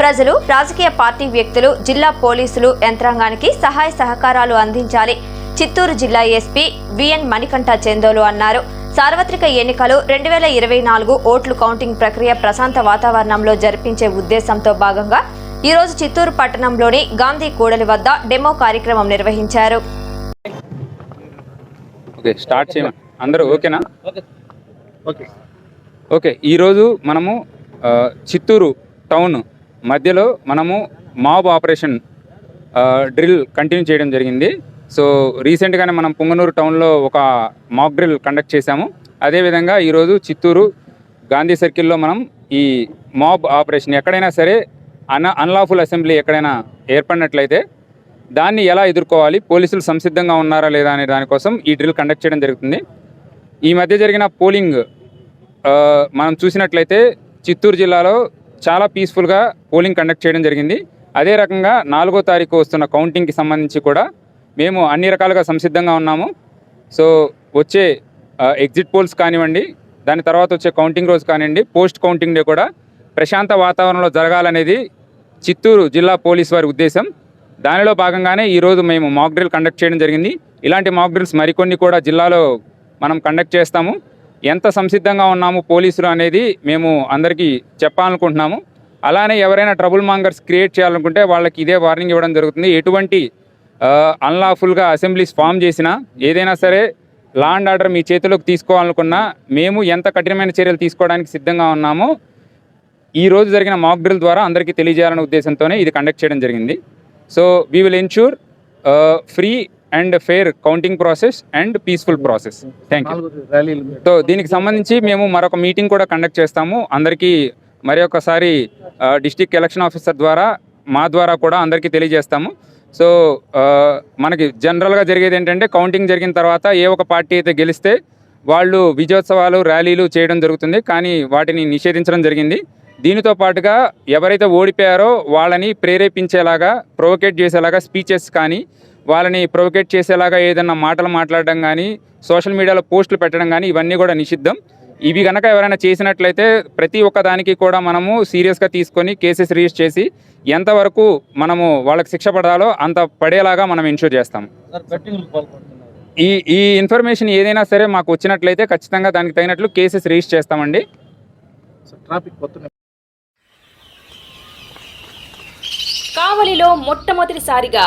ప్రజలు రాజకీయ పార్టీ వ్యక్తులు జిల్లా పోలీసులు యంత్రాంగానికి సహాయ సహకారాలు అందించాలి. చిత్తూరు జిల్లా ఎస్పీ విఎన్ మణికంఠ చందోలు అన్నారు. సార్వత్రిక ఎన్నికలు రెండు వేల ఇరవై నాలుగు ఓట్లు కౌంటింగ్ ప్రక్రియ ప్రశాంత వాతావరణంలో జరిపించే ఉద్దేశంతో భాగంగా ఈరోజు చిత్తూరు పట్టణంలోని గాంధీ కూడలి వద్ద డెమో కార్యక్రమం నిర్వహించారు. ఓకే స్టార్ట్ చేయమని అందరూ ఓకేనా? ఓకే. ఓకే. ఈరోజు మనము చిత్తూరు టౌన్ మధ్యలో మనము మాబ్ ఆపరేషన్ డ్రిల్ కంటిన్యూ చేయడం జరిగింది. సో రీసెంట్గానే మనం పుంగనూరు టౌన్లో ఒక మాక్ డ్రిల్ కండక్ట్ చేశాము. అదేవిధంగా ఈరోజు చిత్తూరు గాంధీ సర్కిల్లో మనం ఈ మాబ్ ఆపరేషన్ ఎక్కడైనా సరే అన్ అన్లాఫుల్ అసెంబ్లీ ఎక్కడైనా ఏర్పడినట్లయితే దాన్ని ఎలా ఎదుర్కోవాలి పోలీసులు సంసిద్ధంగా ఉన్నారా లేదా అనే దానికోసం ఈ డ్రిల్ కండక్ట్ చేయడం జరుగుతుంది. ఈ మధ్య జరిగిన పోలింగ్ మనం చూసినట్లయితే చిత్తూరు జిల్లాలో చాలా పీస్ఫుల్గా పోలింగ్ కండక్ట్ చేయడం జరిగింది. అదే రకంగా నాలుగో తారీఖు వస్తున్న కౌంటింగ్కి సంబంధించి కూడా మేము అన్ని రకాలుగా సంసిద్ధంగా ఉన్నాము. సో వచ్చే ఎగ్జిట్ పోల్స్ కానివ్వండి దాని తర్వాత వచ్చే కౌంటింగ్ రోజు కానివ్వండి పోస్ట్ కౌంటింగ్ డే కూడా ప్రశాంత వాతావరణంలో జరగాలనేది చిత్తూరు జిల్లా పోలీస్ వారి ఉద్దేశం. దానిలో భాగంగానే ఈరోజు మేము మాక్ డ్రిల్ కండక్ట్ చేయడం జరిగింది. ఇలాంటి మాక్ డ్రిల్స్ మరికొన్ని కూడా జిల్లాలో మనం కండక్ట్ చేస్తాము. ఎంత సంసిద్ధంగా ఉన్నాము పోలీసులు అనేది మేము అందరికీ చెప్పాలనుకుంటున్నాము. అలానే ఎవరైనా ట్రబుల్ మాంగర్స్ క్రియేట్ చేయాలనుకుంటే వాళ్ళకి ఇదే వార్నింగ్ ఇవ్వడం జరుగుతుంది. ఎటువంటి అన్లాఫుల్గా అసెంబ్లీస్ ఫామ్ చేసినా ఏదైనా సరే లా అండ్ ఆర్డర్ మీ చేతిలోకి తీసుకోవాలనుకున్నా మేము ఎంత కఠినమైన చర్యలు తీసుకోవడానికి సిద్ధంగా ఉన్నామో ఈ రోజు జరిగిన మాక్ డ్రిల్ ద్వారా అందరికీ తెలియజేయాలనే ఉద్దేశంతోనే ఇది కండక్ట్ చేయడం జరిగింది. So we will ensure free and fair counting process and peaceful process. Thank you so దీనికి సంబంధించి మేము మరొక మీటింగ్ కూడా కండక్ట్ చేస్తాము. అందరికీ మరి ఒకసారి డిస్టిక్ ఎలక్షన్ ఆఫీసర్ ద్వారా మా ద్వారా కూడా అందరికీ తెలియజేస్తాము. సో మనకి జనరల్గా జరిగేది ఏంటంటే కౌంటింగ్ జరిగిన తర్వాత ఏ ఒక పార్టీ అయితే గెలిస్తే వాళ్ళు విజయోత్సవాలు ర్యాలీలు చేయడం జరుగుతుంది. కానీ వాటిని నిషేధించడం జరిగింది. దీనితో పాటుగా ఎవరైతే ఓడిపోయారో వాళ్ళని ప్రేరేపించేలాగా ప్రొవోకేట్ చేసేలాగా స్పీచెస్ కానీ వాళ్ళని ప్రొవోకేట్ చేసేలాగా ఏదన్నా మాటలు మాట్లాడడం కానీ సోషల్ మీడియాలో పోస్టులు పెట్టడం కానీ ఇవన్నీ కూడా నిషిద్ధం. ఇవి కనుక ఎవరైనా చేసినట్లయితే ప్రతి ఒక్క దానికి కూడా మనము సీరియస్గా తీసుకొని కేసెస్ రిజిస్టర్ చేసి ఎంతవరకు మనము వాళ్ళకి శిక్ష పడాలో అంత పడేలాగా మనం ఇన్షూర్ చేస్తాం. ఈ ఈ ఇన్ఫర్మేషన్ ఏదైనా సరే మాకు వచ్చినట్లయితే ఖచ్చితంగా దానికి తగినట్లు కేసెస్ రిజిస్టర్ చేస్తామండి. కావలిలో మొట్టమొదటిసారిగా